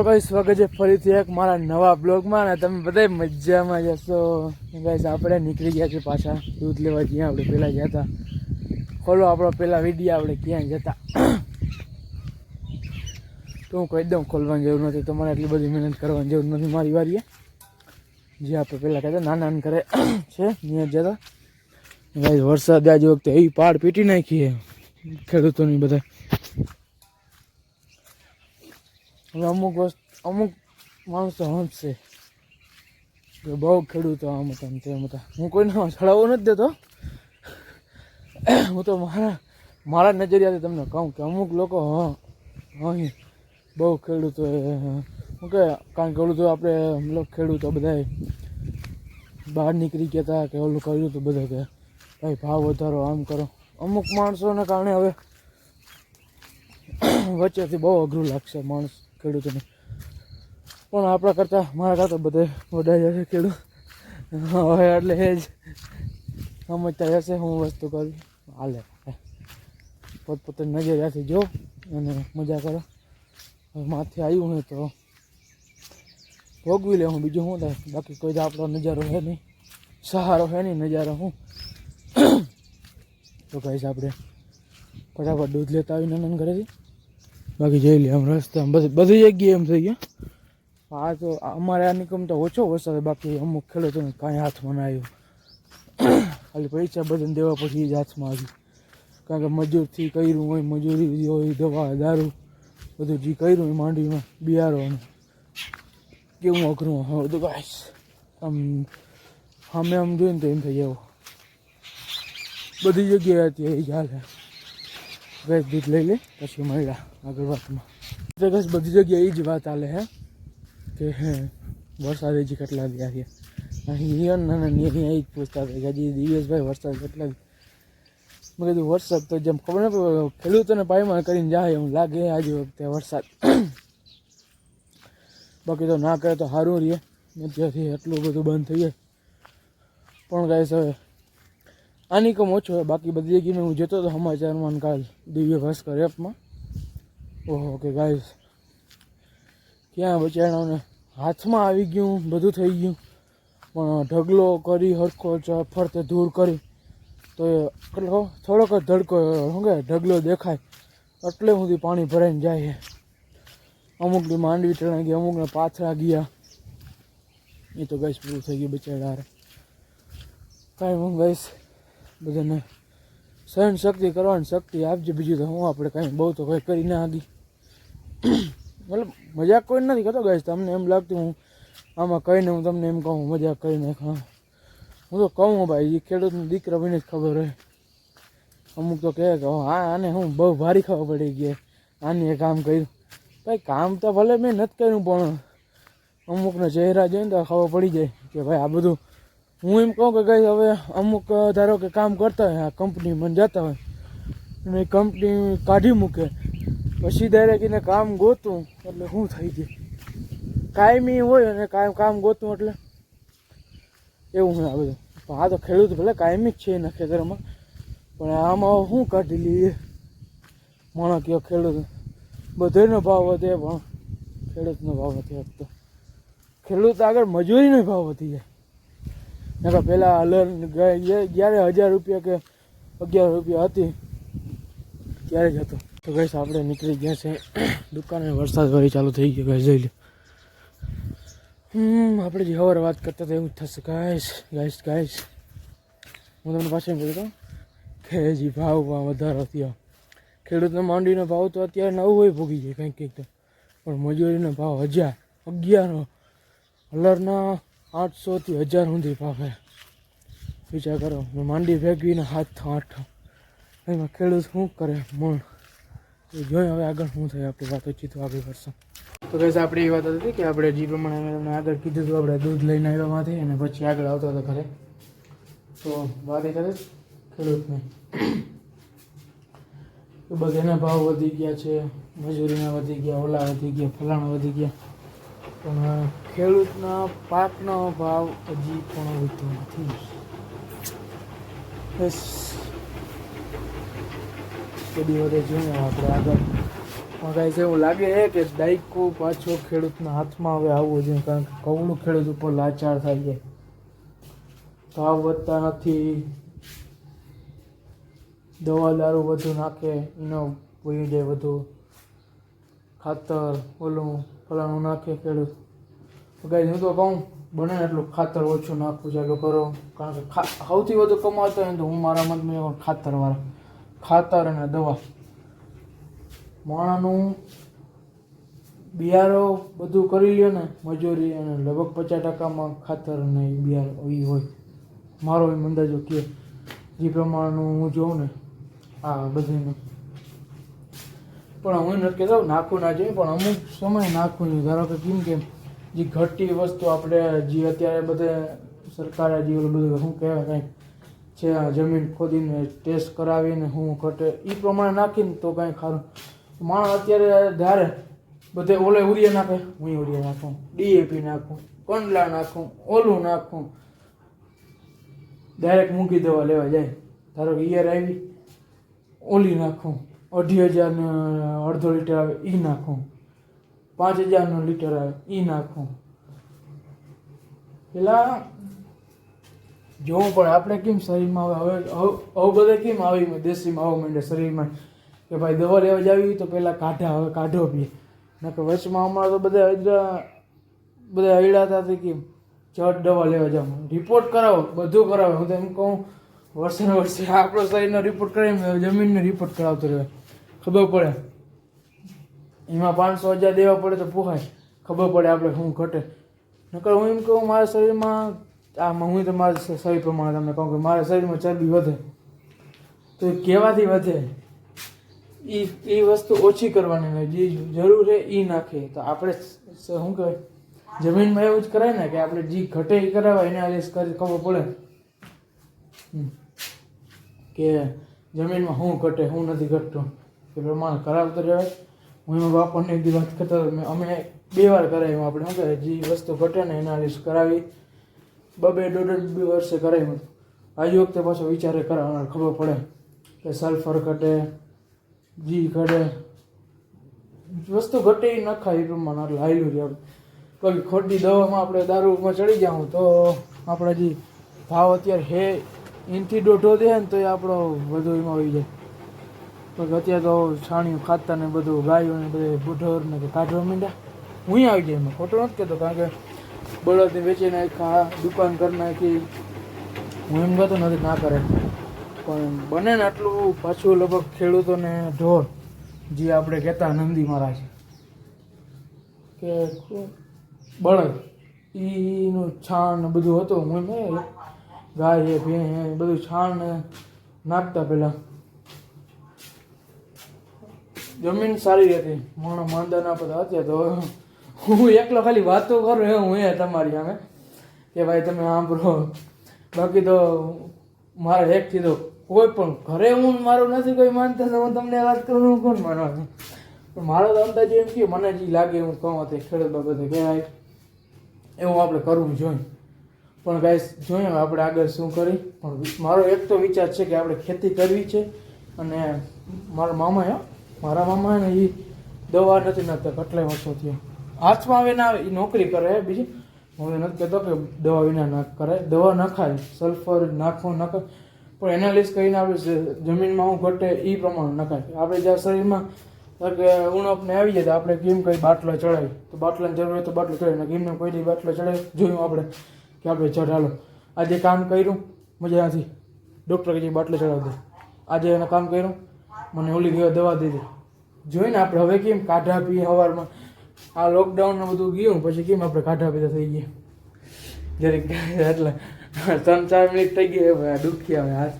બોલો કઈ સ્વાગત છે ફરીથી એક મારા નવા બ્લોગમાં ને તમે બધા મજામાં જશો ગાઈસ આપણે નીકળી ગયા છે પાછા દૂધ લેવા જ્યાં આપણે પહેલાં ગયા હતા. ખોલો આપણો પહેલાં વીડિયો આપણે ક્યાં જતા તો હું કહી દઉં ખોલવાની જરૂર નથી. તમારે એટલી બધી મહેનત કરવાની જરૂર નથી મારી વારીએ જે આપણે પહેલાં કહેતા નાના નાના કરે છે, ત્યાં જતા ગાઈસ વરસાદ આજે વખતે એવી પાડ પીટી નાખીએ ખેડૂતોની બધા અમુક વસ્તુ, અમુક માણસો હંસશે કે બહુ ખેડૂતો આમ હતા તેમ હતા. હું કોઈને ચડાવવો નથી દેતો. હું તો મારા મારા નજરિયાથી તમને કહું કે અમુક લોકો હા, અહીં બહુ ખેડૂતો શું કે, કારણ કે ઓલું તો આપણે મતલબ ખેડૂતો બધા બહાર નીકળી ગયા હતા કે ઓલું કર્યું હતું બધા કે, ભાઈ, ભાવ વધારો, આમ કરો. અમુક માણસોને કારણે હવે વચ્ચેથી બહુ અઘરું લાગશે માણસ. ખેડૂતોને. પણ આપણા કરતાં મારા કરતાં બધે વડાઈ જશે ખેડૂત. હવે એટલે એ જ સમજતા જશે હું વસ્તુ કરું. હાલે. પોતપોતાની નજરિયાથી જો અને મજા કરો. માથે આવ્યું ને તો ભોગવી લે હું બીજું શું થાય? બાકી કોઈ આપણો નજારો હે નહીં. સહારો હે નહીં નજારો હું. તો કહીશ આપણે ફટાફટ દૂધ લેતા આવીને નંદન ઘરેથી. બાકી જઈ લે આમ રસ્તા, બધી બધી જગ્યાએ એમ થઈ ગયા. આ તો અમારે આ નિકમ તો ઓછો વરસાદ બાકી અમુક ખેડૂતોને કાંઈ હાથમાં ના આવ્યું. ખાલી પૈસા બધાને દેવા પછી જ હાથમાં આવ્યું. કારણ કે મજૂરથી કર્યું હોય, મજૂરી હોય, દવા, દારૂ, બધું જે કર્યું હોય માંડવીમાં બિયારો કેવું અઘરું હવે બધું ગાઈશ આમ સામે આમ જોઈએ ને તો એમ થઈ જાવ. બધી જગ્યાએ હતી એ ચાલે ગેસ દૂધ લઈ લે, પછી મળ્યા આગળ વાતમાં. તો બસ બધી જગ્યાએ એ જ વાત ચાલે હે, કે હે, વરસાદ હજી કેટલા થયા છે. અહીં નાના અહીંયા એ જ પૂછતા હતા કે દિવેશભાઈ વરસાદ કેટલા દી? મેં કીધું, વરસાદ તો જેમ ખબર ન ખેડૂતોને પાયમાલ કરીને જાય એમ લાગે આજે વખતે વરસાદ. બાકી તો ના કરે તો સારું રહીએ અત્યારથી એટલું બધું બંધ થઈ જાય. પણ કાંઈ હવે આની કમ ઓછો હોય. બાકી બધી જગ્યાએ હું જતો હતો સમાચારમાં કાલ દિવ્ય ભાસ્કર એપમાં. ઓહો, કે ગાઈસ ક્યાં બચારાઓને હાથમાં આવી ગયું, બધું થઈ ગયું. પણ ઢગલો કરી હરખો ફરતે દૂર કરી. તો એ કેટલો થોડોક જ ધડકો, શું કે ઢગલો દેખાય. એટલે સુધી પાણી ભરાઈને જાય છે. અમુકની માંડવી ટણાઈ ગયા અમુકને પાથરા ગયા. એ તો ગઈશ પૂરું થઈ ગયું બચારા કાંઈ હું ગઈશ બધાને સહન શક્તિ કરવાની શક્તિ આપજે. બીજું તો હું આપણે કાંઈ બહુ તો કંઈ કરી ના આગી મતલબ મજાક કોઈ નથી કરતો ગાય તમને એમ લાગતું હું આમાં કહીને હું તમને એમ કહું મજાક કરી નાખા હું તો કહું ભાઈ એ ખેડૂતનો દીકરા બને જ ખબર હોય. અમુક તો કહે કે, હા, આને હું બહુ ભારી ખબર પડી ગઈ. આની એ કામ કર્યું. ભાઈ, કામ તો ભલે મેં નથી કર્યું, પણ અમુકના ચહેરા જોઈને તો ખબર પડી જાય કે ભાઈ આ બધું હું એમ કહું કે ગઈ હવે અમુક ધારો કે કામ કરતા હોય, આ કંપનીમાં જતા હોય, અને કંપની કાઢી મૂકે. પછી ડાયરેક્ટ એને કામ ગોતું, એટલે શું થઈ જાય કાયમી હોય અને કાયમ કામ ગોતું એટલે એવું હોય આ બધું. પણ આ તો ખેડૂત ભલે કાયમી જ છે એના ખેતરમાં, પણ આમાં શું કાઢી લઈએ. માણસ કયો ખેડૂત. બધાનો ભાવ વધે પણ ખેડૂતનો ભાવ નથી વધતો ખેડૂત આગળ મજૂરીનો ભાવ વધી જાય. નકર પહેલાં હલર જ્યારે હજાર રૂપિયા કે અગિયાર રૂપિયા હતી, ત્યારે જ હતો. તો ગઈશ આપણે નીકળી ગયા છે. દુકાને વરસાદ વળી ચાલુ થઈ ગયો ગઈ જોઈ લે. હમ, આપણે જે હવાર વાત કરતા હતા, એવું થશે ગાઈશ ગાઈશ ગાઈશ હું તમને પાછળ બોલું તો કે હજી ભાવમાં વધારો થયો. ખેડૂતનો માંડીનો ભાવ તો અત્યારે નવું હોય ભોગી જાય, કંઈક કંઈક તો. પણ મજૂરીનો ભાવ હજાર અગિયારનો હલરના આઠસોથી હજાર સુધી ભાવ. વિચાર કરો માંડી ભેગવીને હાથ આઠ. એમાં ખેડૂત શું કરે? મણ. એ જોઈએ હવે આગળ શું થાય આપણી વાતચીત આગળ કરશું તો બસ આપણી એ વાત હતી કે આપણે જે પ્રમાણે આગળ કીધું હતું, આપણે દૂધ લઈને આવ્યા માંથી અને પછી આગળ આવતો હતો ઘરે. તો વાત એ કરે ખેડૂતને. બધાના ભાવ વધી ગયા છે, મજૂરીના વધી ગયા, ઓલા વધી ગયા, ફલાણા વધી ગયા. પણ ખેડૂતના પાકનો ભાવ હજી પણ વધતો નથી. બસ. બધી વધે જોઈએ આપણે આગળ. પણ કાંઈ એવું લાગે છે કે દાયકો પાછો ખેડૂતના હાથમાં હવે આવવો જોઈએ, કારણ કે કવળું ખેડૂત ઉપર લાચાર થાય છે. ભાવ વધતા નથી. દવા દારૂ વધુ નાખે, એનો વહી જાય વધુ. ખાતર, ઓલું. ફલાણું નાખે ખેડૂત. ગાય હું તો કહું, બને એટલું ખાતર ઓછું નાખવું ચાલુ કરો કારણ કે સૌથી વધુ કમાતો હોય તો હું મારા મતમાં ખાતરવાળા. ખાતર અને દવા. માણાનું બિયારો બધું કરી લે ને, મજૂરી અને લગભગ પચાસ ટકામાં ખાતર અને બિયારો એ હોય. મારો એમ અંદાજો કે જે પ્રમાણનું હું જોઉં ને, આ બધીનું પણ હું નથી કહેતો નાખવું ના જોઈએ, પણ અમુક સમય નાખવું જોઈએ. ધારો કે કેમ કે જે ઘટતી વસ્તુ આપણે જે અત્યારે બધે સરકારે જે ઓલું બધું શું કહેવાય કંઈક છે જમીન ખોદીને ટેસ્ટ કરાવીને હું ઘટે એ પ્રમાણે નાખીને તો કાંઈ ખારું. માણસ અત્યારે ધારે બધે ઓલે ઉરિયા નાખે, હું ઉરિયા નાખું, ડીએપી નાખું, કંડલા નાખું, ઓલું નાખું. ડાયરેક્ટ મૂકી દેવા લેવા જાય. ધારો કે ઈયર આવી, ઓલી નાખું. અઢી હજારનો અડધો લીટર આવે એ નાખું. પાંચ હજારનો લીટર આવે એ નાખું. પેલા જોવું પડે, આપણે કેમ શરીરમાં હવે હવે હવે બધે કેમ આવી દેશીમાં આવવા માંડે શરીરમાં. કે ભાઈ દવા લેવા જાવી તો પહેલાં કાઢા, હવે કાઢો પીએ. નકર વચમાં હમણાં તો બધા હજરા બધા હૈડા હતા કેમ? ચટ દવા લેવા જાવ. રિપોર્ટ કરાવો, બધું કરાવો. હું તો એમ કહું, વર્ષે વર્ષે આપણો શરીરનો રિપોર્ટ કરાવીને જમીનનો રિપોર્ટ કરાવતો રહે ખબર પડે. એમાં પાંચસો હજાર દેવા પડે તો પોહાય. ખબર પડે આપણે શું ઘટે. નકર હું એમ કહું, મારા શરીરમાં આમાં હું તો મારા શ- શરીર પ્રમાણે તમને કહું કે મારા શરીરમાં ચરબી વધે. તો એ કહેવાથી વધે? એ એ વસ્તુ ઓછી કરવાની જે જરૂર છે એ નાખે. તો આપણે શું કહેવાય? જમીનમાં એવું જ કરાય ને કે આપણે જે ઘટે એ કરાવે એનાલિસ કરી ખબર પડે. કે જમીનમાં શું ઘટે શું નથી ઘટતું. એ પ્રમાણે કરાવતો રહેવાય હું એમાં બાપાને એક વાત કરતો અમે બે વાર કરાવ્યું, આપણે શું કહેવાય, જે વસ્તુ ઘટે ને એનાલિસ કરાવી. બબે દોઢ બે વર્ષે કરાવ્યું હતું. આજે વખતે પાછો વિચારે કરાવવાનો, ખબર પડે. કે સલ્ફર ઘટે જી ઘટે. વસ્તુ ઘટે એ ન એ પ્રમાણે, એટલે હાલ્યું છે કોઈ ખોટી દવામાં આપણે દારૂમાં ચડી જાઉં તો આપણે જે ભાવ અત્યારે હે ઇનથી દોઢો દે ને તો એ આપણો વધુ એમાં આવી જાય. પછી અત્યારે તો છાણિયું ખાતર ને બધું ગાયો ને બધે બુઢોર ને કાઢવા માંડ્યા હું આવી જાય એમાં. ખોટો નથી કહેતો, કારણ કે બળદને વેચી નાખ્યા દુકાન કરી નાખી. હું એમ કહેતો નથી ના કરે. પણ બને ને આટલું પાછું લગભગ ખેડૂતોને ઢોર, જે આપણે કહેતા નંદી મહારાજ. કે બળદ એનું છાણ બધું હતું. હું ગાય હે ભેં હે બધું છાણ નાખતા પહેલાં. જમીન સારી હતી. માણો માંદા ના પડતા અત્યારે તો હું એકલો ખાલી વાતો કરું એ હું એ તમારી સામે. કે ભાઈ તમે સાંભળો. બાકી તો મારે એકથી તો કોઈ પણ ઘરે હું મારું નથી કોઈ માનતા હું તમને વાત કરું, હું કોણ માનવાનું પણ મારો તો અંદાજ એમ કે મને જે લાગે હું કહું તે ખેડૂત બાબતે કે ભાઈ, એવું આપણે કરવું જોઈએ. પણ ગાઈસ જોઈએ આપણે આગળ શું કરી. પણ મારો એક તો વિચાર છે કે આપણે ખેતી કરવી છે. અને મારા મામા મારા મામા ને એ દવા નથી નાખતા, કેટલાય વર્ષો થયા. હાથમાં આવે ના આવે એ નોકરી કરે, બીજી હું નથી કહેતો કે દવા વિના ના કરે. દવા નખાય સલ્ફર નાખવું નખાય પણ એનાલિસ કરીને આપણે જમીનમાં હું ઘટે એ પ્રમાણે નખાય. આપણે જ્યાં શરીરમાં કે ઉણપને આવી જાય તો આપણે કેમ કઈ બાટલો ચડાવી તો બાટલાની જરૂર હોય તો બાટલો ચડાવી ગીમને એમને કોઈ બાટલો ચડાવી જોયું આપણે કે આપણે ચઢાલો આજે કામ કર્યું મજાથી ડૉક્ટર કે બાટલો ચડાવી દે આજે એને કામ કર્યું મને ઓલી ગયો દવા દીધી. જોઈને આપણે હવે કેમ કાઢા પીએ સવારમાં આ લોકડાઉન ને બધું ગયું, પછી કેમ આપણે કાઢા પીતા થઈ ગયા? જરીક એટલે ત્રણ ચાર મિનિટ થઈ ગઈ, હવે દુખી આવે હાથ.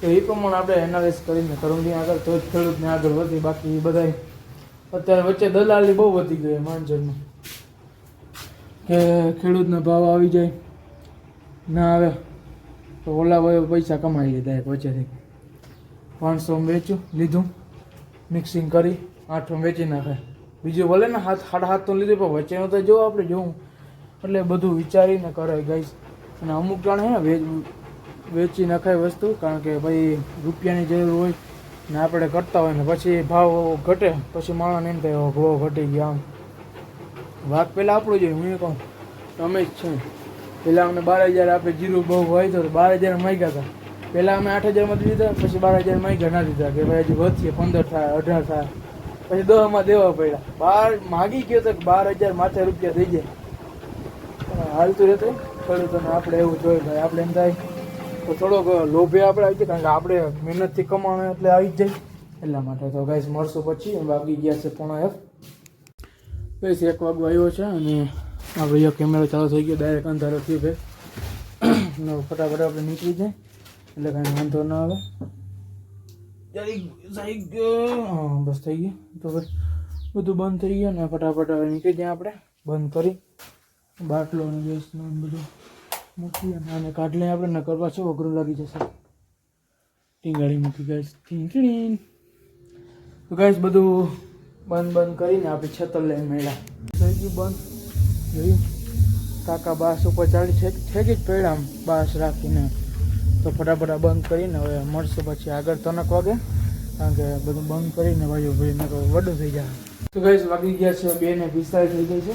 તો એ પ્રમાણે આપણે એનાલિસ કરીને કરંદી આગળ તો જ ખેડૂતને આગળ વધી, બાકી એ બધાય અત્યારે વચ્ચે દલાલી બહુ વધી ગઈ માંજરમાં કે ખેડૂતના ભાવ આવી જાય, ના આવે. તો ઓલા ભાઈ પૈસા કમાઈ લીધા વચ્ચેથી. પાંચસો વેચ્યું, લીધું. મિક્સિંગ કરી આઠમ વેચી નાખે બીજું ભલે ને હાથ સાડા હાથ તો લીધું, પણ વચ્ચેનું તો જો આપણે, જોવું. એટલે બધું વિચારીને કરે ગઈશ અને અમુક જણ હે ને વેચી નખાય વસ્તુ, કારણ કે ભાઈ રૂપિયાની જરૂર હોય ને આપણે કરતા હોય ને પછી ભાવ ઘટે, પછી માણસને એમ થાય ભાવ ઘટી ગયા. આમ વાત પહેલાં આપણું જોઈએ, હું એ કહું. તમે જ છે. પહેલાં અમને બાર હજાર આપણે જીરું બહુ હોય તો બાર હજાર માગ્યા હતા. પહેલાં અમે આઠ હજારમાં દીધા પછી બાર હજાર માગ્યા ના દીધા કે ભાઈ હજી વધશે, પંદર થાય અઢાર થાય પછી દસમાં દેવા પડ્યા. બાર માગી ગયો તો બાર હજાર માથે રૂપિયા થઈ જાય. હાલતું રહેતું. ખેડૂતોને આપણે એવું જોયું ભાઈ, આપણે એમ થાય તો થોડોક લોભે આપણે આવી જાય, કારણ કે આપણે મહેનતથી કમાણો એટલે આવી જ જાય. એટલા માટે તો ગાઈસ, મળશું પછી. વાગી ગયા છે પોણા એક બસ એક વાગવા આવ્યો છે અને આપણે કેમેરો ચાલુ થઈ ગયો ડાયરેક્ટ અંધારો થયો છે. ફટાફટ આપણે નીકળી જાય એટલે કાંઈ વાંધો ના આવે. બસ થઈ ગયું. તો ભાઈ બધું બંધ થઈ ગયું ને ફટાફટ હવે નીકળી જાય આપણે. બંધ કરી બાટલો અને ગેસનું બધું મૂકી અને આને કાઢ લઈએ આપણે નકર પાછું અઘરું લાગી જશે. ટીંગાળી મૂકી ગેસ ટીંગણી તો ગેસ બધું બંધ બંધ કરીને આપણે છતર લઈને મળ્યા. થઈ ગયું બંધ. જોયું? કાકા બાસ ઉપર ચાલી છે, ઠેકી જ પડ્યા આમ બાસ રાખીને. તો ફટાફટ બંધ કરીને હવે મળશે પછી આગળ તનક વાગે. કારણ કે બધું બંધ કરીને ભાઈઓ ભાઈ નકર વડું થઈ જાય તો ગઈ વાગી ગયા છે બે ને પિસ્તાળીસ થઈ ગઈ છે.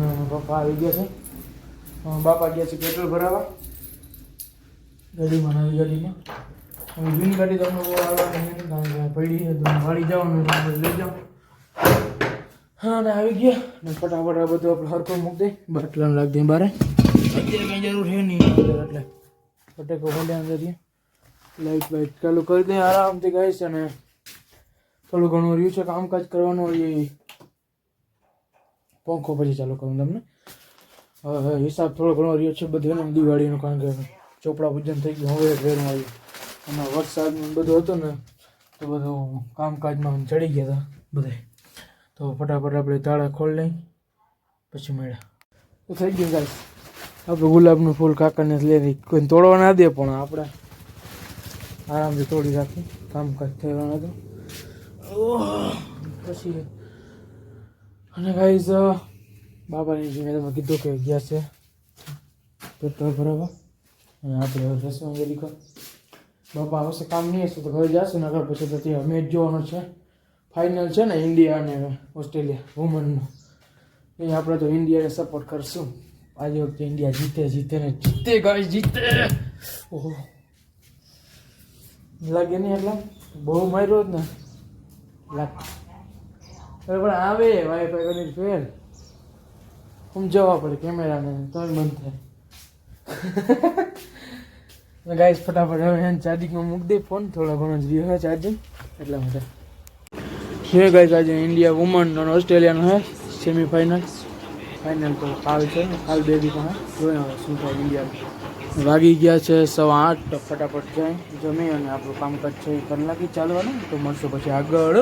ને પપ્પા આવી ગયા છે. બાપા ગયા છે પેટ્રોલ ભરાવા. ગાડીમાં નવી ગાડીમાં. જૂની ગાડી તમને બહુ આવવાની પડી વાળી જાઓ એટલે લઈ જાઓ હા ને આવી ગયા. ને ફટાફટ આ બધું આપણે હરકો મૂકી દઈએ. બાટલાને રાખી દઈએ બારે અત્યારે કંઈ જરૂર છે નહીં એટલે. ફટાકો ખોલ્યા અંદર દઈએ લાઈટ બાઈટ ચાલુ કરી દઈએ, આરામથી ગાઈશ અને થોડું ઘણું રહ્યું છે કામકાજ કરવાનું એ પંખો પછી ચાલુ કરું તમને. હિસાબ થોડો ઘણો રહ્યો છે બધું દિવાળીનું, કારણ કે ચોપડા પૂજન થઈ ગયું, હવે ઘેરું આવ્યું અને વરસાદ ને બધું હતું ને, તો બધું કામકાજમાં ચડી ગયા હતા બધે તો ફટાફટ આપણે તાળા ખોલી લઈ, પછી મળ્યા તો થઈ ગયું ગાઈસ. આપણે ગુલાબનું ફૂલ કાકાને લઈ કોઈ તોડવા ના દે પણ આપણે આરામથી તોડી રાખી. કામકાજ થવાનું હતું પછી અને ગાઈઝ બાબાની જે મેં તમે કીધું કે ગયા છે પેટ્રોલ ભરાવા. અને આપણે રસમાં ગયેલી બાપા આવશે કામ નહીં હશે તો ઘરે જશું ને આગળ પછી તો ત્યાં મેચ જોવાનો છે. ફાઇનલ છે ને ઇન્ડિયા અને ઓસ્ટ્રેલિયા વુમનનો એ આપણે તો ઇન્ડિયાને સપોર્ટ કરશું. આજે વખતે ઇન્ડિયા જીતે જીતે ને જીતે ગાય જીતે. ઓહો. લાગે નહીં એટલે? બહુ માર્યો જ ને. લાગે. પણ આવે વાઈફાઈ ફેર હું સમજાવવા પડે કેમેરાને તો બંધ થાય. ગાઈસ ફટાફટ હવે ચાર્જિંગમાં મૂકી દે. ફોન થોડો ઘણો જ રહ્યો ચાર્જિંગ એટલા માટે. છે ગાઈઝ આજે ઇન્ડિયા વુમન અને ઓસ્ટ્રેલિયાનો હે સેમિફાઇનલ ફાઇનલ તો કાલ છે કાલ બે દી પણ જોઈએ શું થાય ઇન્ડિયા વાગી ગયા છે સવા આઠ, તો ફટાફટ જાય, જમી અને આપણું કામકાજ છે એ કરી નાખી, ચાલવાનું, તો મળશું પછી આગળ.